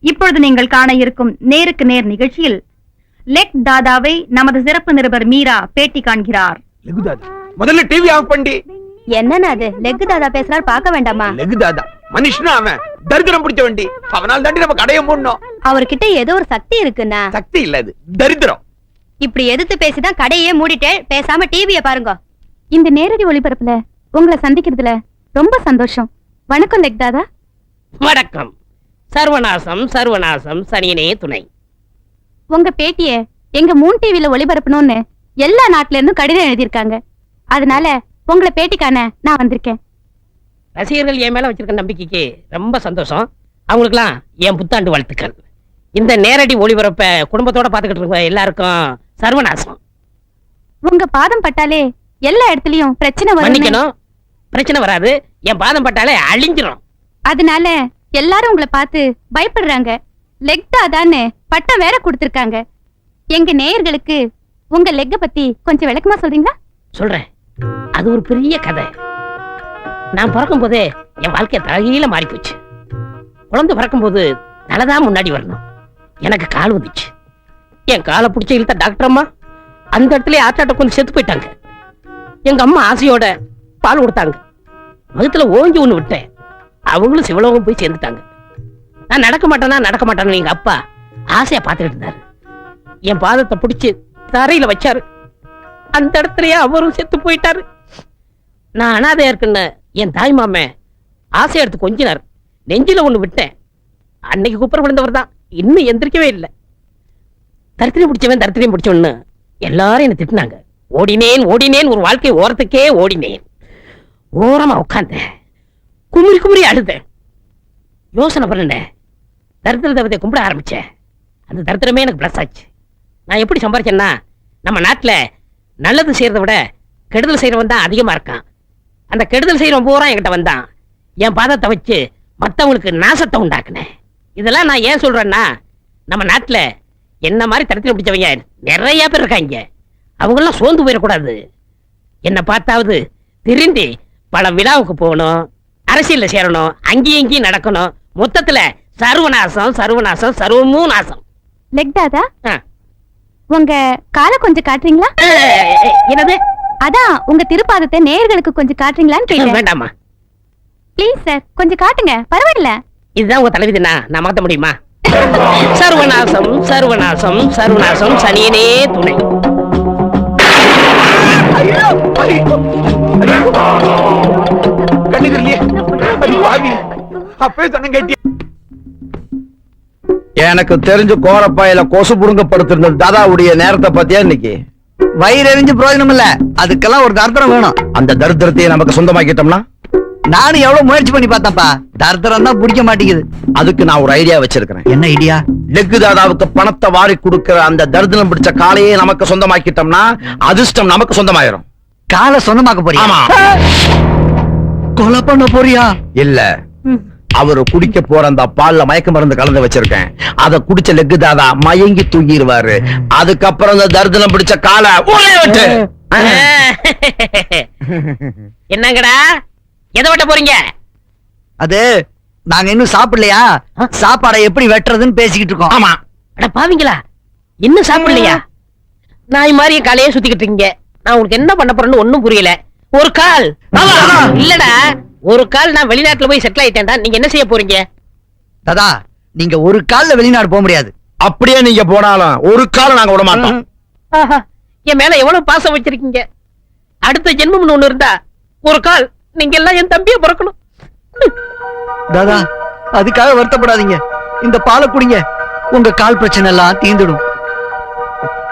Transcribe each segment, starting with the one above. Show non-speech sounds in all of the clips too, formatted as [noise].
இப்பொழுது நீங்கள் காண இருக்கும் நேருக்கு நேர் நிகழ்ச்சியில் லெக் தாதாவை நமது சிறப்பு நிருபர் மீரா பேட்டி காண்கிறார். லெகு தாதா. முதல்ல டிவி ஆஃப் பண்ணி என்னன்னு அது? லெக் தாதா பேசுறாரு பார்க்க வேண்டாமா? லெகு தாதா. மனுஷனா அவன். தரித்திரம் பிடிச்ச வண்டி. அவனால் தாண்டி நம்ம கடைய மூடணும். அவர்கிட்ட ஏதோ ஒரு சக்தி இருக்குன்னா சக்தி இல்ல அது. தரித்திரம். இப்படி எதிர்த்து பேசிதான் கடையே மூடிட்டு பேசாம டிவிய பாருங்க. இந்த நேரடி ஒளிபரப்புல உங்களை சந்திக்கிறதுல ரொம்ப சந்தோஷம். வணக்கம் லெக் தாதா. வணக்கம். சர்வநாசம் சர்வநாசம் சனியனே துணை. உங்க பேட்டிய எங்க மூன் டிவில ஒளிபரப்பணும்னு எல்லா நாட்டுல இருந்தும் கடிதம் எழுதியிருக்காங்க. அதனால உங்களை பேட்டிக்கான நான் வந்திருக்கேன். ரசிகர்கள் என் மேல வச்சிருக்க நம்பிக்கைக்கு ரொம்ப சந்தோஷம். அவங்களுக்குலாம் என் புத்தாண்டு வாழ்த்துக்கள். இந்த நேரடி ஒளிபரப்ப குடும்பத்தோட பாத்துக்கிட்டு இருக்க எல்லாருக்கும் சர்வநாசம். உங்க பாதம் பட்டாலே எல்லா இடத்துலயும் பிரச்சனை வரும் பிரச்சனை வராது. என் பாதம் பட்டாலே அழிஞ்சிரும். அதனால எல்லாரும் உங்களை பார்த்து பயப்படுறாங்க. லெக்டா தானே பட்டம் வேற கொடுத்திருக்காங்க. எங்க நேயர்களுக்கு உங்க லெக்க பத்தி கொஞ்சம் விளக்கமா சொல்றீங்களா? சொல்றேன். அது ஒரு பெரிய கதை. நான் பிறக்கும் போதே என் வாழ்க்கை தலைகீழ மாறி போச்சு குழந்தை பிறக்கும் போது தலைதான் முன்னாடி வரணும். எனக்கு கால் வந்துச்சு. என் காலை பிடிச்ச இழுத்த டாக்டர் அம்மா அந்த இடத்துல ஆட்டாட்ட கொஞ்சம் செத்து போயிட்டாங்க. எங்க அம்மா ஆசையோட பால் கொடுத்தாங்க. வகுத்துல ஓஞ்சி ஒண்ணு விட்டேன். அவங்களும் சிவலோகம் போய் சேர்ந்துட்டாங்க. நான் நடக்க மாட்டேனா நடக்க மாட்டேன்னு எங்க அப்பா ஆசையா பார்த்துக்கிட்டு இருந்தாரு. என் பாதத்தை பிடிச்சி தரையில வச்சாரு. அந்த இடத்துலயே அவரும் செத்து போயிட்டாரு. நான் அனாதையா இருக்குன்னு என் தாய் மாமன் ஆசையா எடுத்து கொஞ்சினார். நெஞ்சில ஒண்ணு விட்டேன். அன்னைக்கு குப்புற விழுந்தவர் தான். இன்னும் எந்திரிக்கவே இல்லை. தரித்திரம் பிடிச்சவன் தரித்திரம் பிடிச்சவன்னு எல்லாரும் என்ன திட்டினாங்க. ஓடினேன் ஓடினேன் ஒரு வாழ்க்கை ஓரத்துக்கே ஓடினேன். ஓரமா உட்காந்தேன் குமுறி குமுறி அழுதேன் யோசனை பண்ணேன். தரித்திர தேவதையை கும்பிட ஆரம்பிச்சேன். அந்த தரித்திரமே எனக்கு பிளஸ் ஆச்சு. நான் எப்படி சம்பாரிச்சேன்னா நம்ம நாட்டில் நல்லது செய்யறதை விட கெடுதல் செய்யறவன் தான் அதிகமாக இருக்கான். அந்த கெடுதல் செய்யறவன் பூரா என்கிட்ட வந்தான். என் பாதத்தை வச்சு மற்றவங்களுக்கு நாசத்தை உண்டாக்குனேன். இதெல்லாம் நான் ஏன் சொல்கிறேன்னா நம்ம நாட்டில் என்ன மாதிரி தரத்தில் பிடிச்சவங்க நிறைய பேர் இருக்காங்க. அவங்களாம் சோர்ந்து போயிடக்கூடாது. என்னை பார்த்தாவது திரும்பி பல விழாவுக்கு போகணும். அரசியல்ல சேரணும் அங்கேயும் இங்கேயும் நடக்கணும். மொத்தத்துல சர்வநாசம் சர்வநாசம் சர்வமும் நாசம். லெக் தாதா? ஆ. உங்க காலை கொஞ்சம் காட்டுறீங்களா? என்னது? அதான் உங்க திருப்பாதத்தை நேயர்களுக்கு கொஞ்சம் காட்டுறீங்களான்னு கேட்டேன். வேண்டாமா ப்ளீஸ் சார் கொஞ்சம் காட்டுங்க. பரவாயில்ல. இதுதான் உங்க தலைவிதினா நான் மாத்த முடியுமா? சர்வநாசம் சர்வநாசம் சர்வநாசம் சனியனே துணை. ஐயோ, ஐயோ, ஐயோ. கண்ணீர் இல்லையே பாவி அப்பவே சொன்ன கேட்டி எனக்கு தெரிஞ்சு கோரப்பாயில கொசு புடுங்க படுத்திருந்த தாதாவுடைய நேரத்தை பத்தியா இன்னைக்கு? வயிறு எரிஞ்சு பிரயோஜனம் இல்ல. அதுக்கெல்லாம் ஒரு தர்த்தரம் வேணும். அந்த தரித்திரத்தையே நமக்கு சொந்தமாக்கிட்டோம்னா? நானும் எவ்வளவு முயற்சி பண்ணி பார்த்தேன்ப்பா. தர்த்தரம் தான் பிடிக்க மாட்டேங்குது. அதுக்கு நான் ஒரு ஐடியா வச்சிருக்கிறேன். என்ன ஐடியா லெக்கு தாதாவுக்கு பணத்தை வாரி கொடுக்கிற அந்த தரித்திரம் பிடிச்ச காலையே நமக்கு சொந்தமாக்கிட்டோம்னா அதிர்ஷ்டம் நமக்கு சொந்தமாயிரும். காலை சொந்தமாக்க ஆமா. கொலை பண்ண போறியா? இல்ல. அவரு குடிக்க போற அந்த பால்ல மயக்க மருந்து கலந்து வச்சிருக்கேன். அத குடிச்ச லெக்கு தாதா மயங்கி தூங்கிடுவாரு அதுக்கப்புறம் அந்த தரித்திரம் பிடிச்ச காலை ஊரே விட்டு. [laughs] என்னங்கடா? எதை வெட்ட போறீங்க? அது நாங்க இன்னும் சாப்பிடலையா? சாப்பாடை எப்படி வெட்டுறதுன்னு பேசிக்கிட்டு இருக்கோம். ஆமா. அட பாவீங்களா? இன்னும் சாப்பிடலையா? நாய் மாதிரி காலையே சுத்திக்கிட்டு இருக்கீங்க. நான் உங்களுக்கு என்ன பண்ண போறேன்னு ஒண்ணும் புரியல. ஒரு கால். இல்லடா ஒரு கால் நான் வெளிநாட்டுல போய் செட்டில் ஆயிட்டேன்டா. நீங்க என்ன செய்ய போறீங்க? தாதா நீங்க ஒரு கால்ல வெளிநாடு போக முடியாது. அப்படியே நீங்க போனாலும் ஒரு காலம் நாங்க விட மாட்டோம். ஆஹா, என் மேல எவ்வளவு பாசம் வச்சிருக்கீங்க? அடுத்த ஜென்மம்னு ஒண்ணு இருந்தா ஒரு கால் நீங்க எல்லாம் என் தம்பியை பிறக்கணும். தாதா அதுக்காக வருத்தப்படாதீங்க. இந்த பாலை குடிங்க. உங்க கால் பிரச்சனை எல்லாம் தீந்துடும்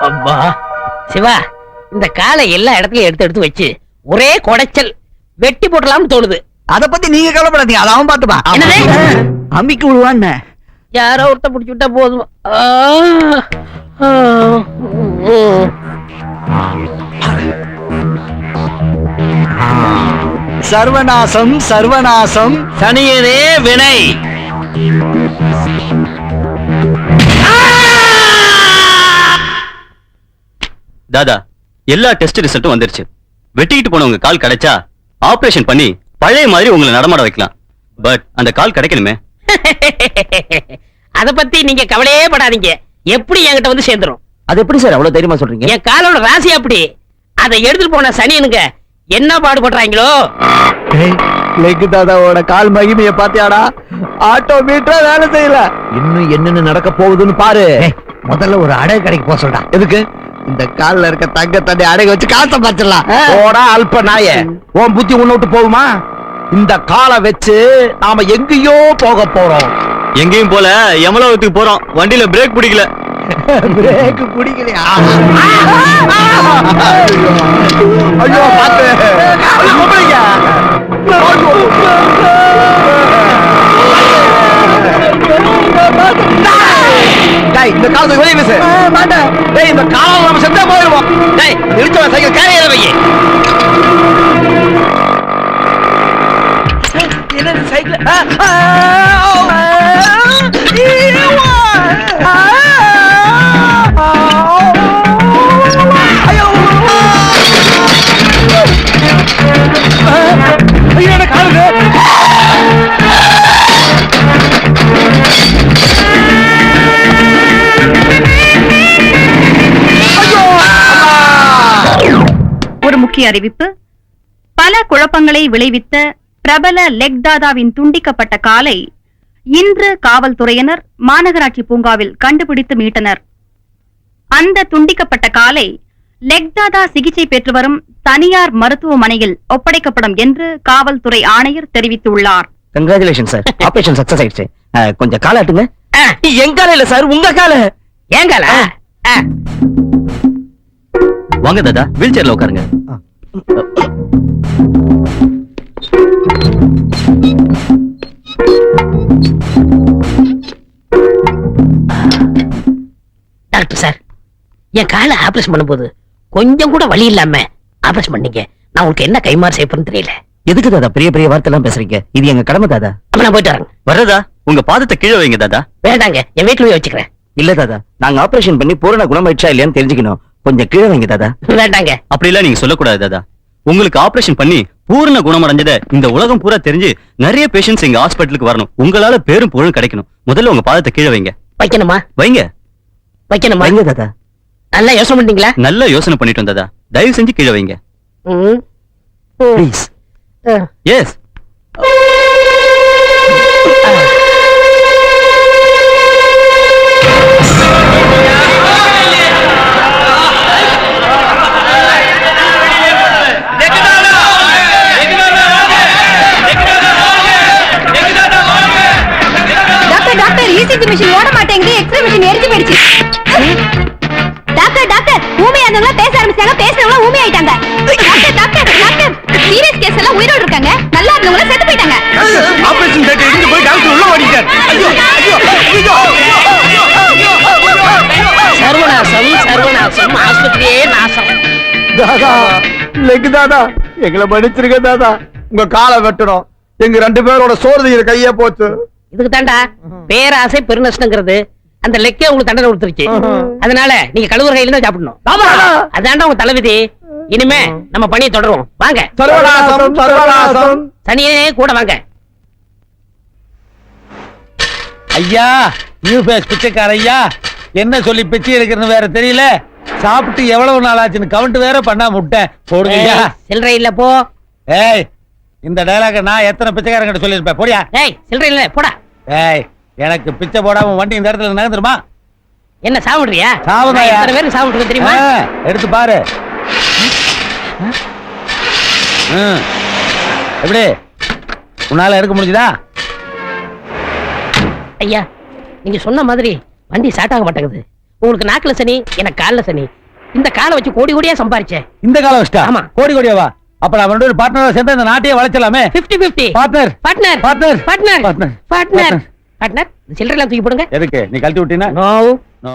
அப்பா சிவா இந்த காலை எல்லா இடத்துலயும் எடுத்து எடுத்து வச்சு ஒரே குடைச்சல். வெட்டி போடலாம்னு தோணுது. அத பத்தி நீங்க கவலைப்படாதீங்க. அத அவன் பாத்துப்பான் என்னது? அம்மிக்கு விழுவான்னு யாரோ ஒருத்த பிடிச்சு விட்டா போதும். சர்வநாசம் சர்வநாசம். சனியனே வினை. தாதா எல்லா டெஸ்ட் ரிசல்ட்டும் வந்துருச்சு. வெட்டிக்கிட்டு போனவங்க கால் கிடைச்சா ஆபரேஷன் பண்ணி பழைய மாதிரி உங்களை நடமாட வைக்கலாம். பட் அந்த கால் கிடைக்கணுமே. [laughs] அத பத்தி நீங்க கவலையே படாதீங்க. எப்படி என்கிட்ட வந்து சேர்ந்துரும்? அது எப்படி சார் அவ்வளவு தைரியமா சொல்றீங்க? என் காலோட ராசி அப்படி. அதை எடுத்துட்டு போன சனியனுங்க என்ன பாடுபடுறாங்களோ? லெக் தாதாவோட கால் மகிமைய பாத்தியாடா ஆட்டோ மீட்டரா வேலை செய்யல. இன்னும் என்னென்ன நடக்க போகுதுன்னு பாரு. முதல்ல ஒரு அடகு கடைக்கு போக சொல்றான் எதுக்கு? இந்த கால்ல இருக்க தங்க தண்ணி அடகு வச்சு காசை பறிச்சிடலாம். போடா அல்ப நாய. உன் புத்தி உன்னை விட்டு போகுமா? இந்த காலை வச்சு நாம எங்கேயோ போக போறோம். எங்கேயும் போல யமலோகத்துக்கு போறோம். வண்டியில பிரேக் பிடிக்கல. பிரேக் பிடிக்கலையா? ஐயோ பாத்து இந்த காலத்துக்கு டேய் இந்த காலம் நம்ம செத்தா போயிருவோம் டேய் நிறுத்தவன் சைக்கிள் கேரியர் வையே. என்ன சைக்கிள்? முக்கிய அறிவிப்பு பல குழப்பங்களை விளைவித்த பிரபல லெக் தாதாவின் துண்டிக்கப்பட்ட காலை இன்று காவல்துறையினர் மாநகராட்சி பூங்காவில் கண்டுபிடித்து மீட்டனர். அந்த துண்டிக்கப்பட்ட காலை லெக் தாதா சிகிச்சை பெற்று வரும் தனியார் மருத்துவமனையில் ஒப்படைக்கப்படும் என்று காவல்துறை ஆணையர் தெரிவித்துள்ளார். கங்க்ராச்சுலேஷன் சார் ஆபரேஷன் சக்சஸ் ஆயிடுச்சு. அஹ், கொஞ்சம் என் கால இல்ல சார் உங்க கால. வாங்க தாதா வீல் சேர்ல உட்காருங்க. டாக்டர் சார் என் காலை ஆபரேஷன் பண்ணும்போது கொஞ்சம் கூட வலி இல்லாம ஆபரேஷன் பண்ணீங்க. நான் உங்களுக்கு என்ன கைமாறு செய்ய போறேன்னு தெரியல. எதுக்கு தாதா பெரிய பெரிய வார்த்தை எல்லாம் பேசுறீங்க? இது எங்க கடமை தாதா? அப்ப நான் போயிட்டு வரேன். வர்றதா? உங்க பாதத்தை கீழே வைங்க தாதா. வேண்டாங்க என் வீட்டுல போய் வச்சுக்கிறேன். இல்ல தாதா நாங்க ஆபரேஷன் பண்ணி பூரண குணமாயிடுச்சா இல்லையான்னு தெரிஞ்சுக்கணும். கொஞ்சம் கீழே வைங்க தாதா வேண்டாங்க. அப்படிலாம் நீங்க சொல்லக்கூடாது தாதா உங்களுக்கு ஆபரேஷன் பண்ணி பூர்ண குணமடைஞ்சத இந்த உலகம் பூரா தெரிஞ்சு நிறைய பேஷண்ட்ஸ் எங்க ஹாஸ்பிட்டலுக்கு வரணும். உங்களால பேரும் புகழும் கிடைக்கணும். முதல்ல உங்க பாதத்தை கீழே வைங்க. வைக்கணுமா? வைங்க. வைக்கணுமா? வைங்க தாதா நல்லா யோசனை பண்ணீங்களா நல்ல யோசனை பண்ணிட்டு வந்ததா தயவு செஞ்சு கீழே வைங்க. ப்ளீஸ். எஸ் பேசுறவங்க ஊமை ஆயிட்டாங்க doctor doctor doctor serious case எல்லாம் உயிரோட இருக்காங்க. நல்லா இருந்தவங்க செத்து போயிட்டாங்க. ஆபரேஷன் தேட்டர் இருந்து போய் டாக்டர் உள்ள ஓடிட்டார். ஐயோ ஐயோ ஐயோ சர்வநாசம் சர்வநாசம். ஆஸ்பத்திரியே நாசம். தாதா லெக் தாதா எங்களை மன்னிச்சிருக்க தாதா. உங்க காலை வெட்டணும். எங்க ரெண்டு பேரோட சோறு கையே போச்சு. இதுக்கு தாண்டா பேராசை பெருநஷ்டங்கிறது. அந்த லெக்கே உங்களுக்கு தண்டனை கொடுத்துருச்சு. அதனால நீங்க கழுவுற கையில தான் சாப்பிடணும். அதாண்டா உங்க தலைவிதி இனிமே நம்ம பணியை தொடருவோம். வாங்க. சர்வநாசம் சர்வநாசம் தனியே கூட வாங்க. ஐயா நியூ ஃபேஸ் பிச்சைக்கார ஐயா என்ன சொல்லி பிச்சை எடுக்கிறன்னு வேற தெரியல. சாப்பிட்டு எவ்வளவு நாள் ஆச்சுன்னு கவுண்ட் வேற பண்ணா முட்டேன் போடுங்க ஐயா. சில்லறை இல்ல போ. ஏய் இந்த டைலாக நான் எத்தனை பிச்சைக்காரங்கிட்ட சொல்லியிருப்பேன்? போடியா? ஏய் சில்லறை இல்ல போடா. ஏய் எனக்கு பிச்சை போடாம வண்டி இந்த இடத்துல நகர்ந்துருமா? என்ன சாப்பிடுறியா சாவுதாயா. எத்தனை பேருக்கு சாப்பிட்டு தெரியுமா? எடுத்து பாரு. எப்படி? உன்னால எடுக்க முடிஞ்சுதா? ஐயா நீங்க சொன்ன மாதிரி வண்டி ஸ்டார்ட் ஆக மாட்டேங்குது. உங்களுக்கு நாக்குல சனி எனக்கு கால்ல சனி. இந்த காலை வச்சு கோடி கோடியா சம்பாரிச்சேன். இந்த காலம் வச்சுட்டா? ஆமா. கோடி கோடியாவா அப்ப நான் ரெண்டு பார்ட்னரா சேர்ந்து இந்த நாட்டையே வளைச்சலாமே 50 50 partner partner partner partner. Partner partner சில்லறை எல்லாம் தூக்கி போடுங்க. எதுக்கு? நீ கழட்டி விட்டீங்கன்னா நோ No.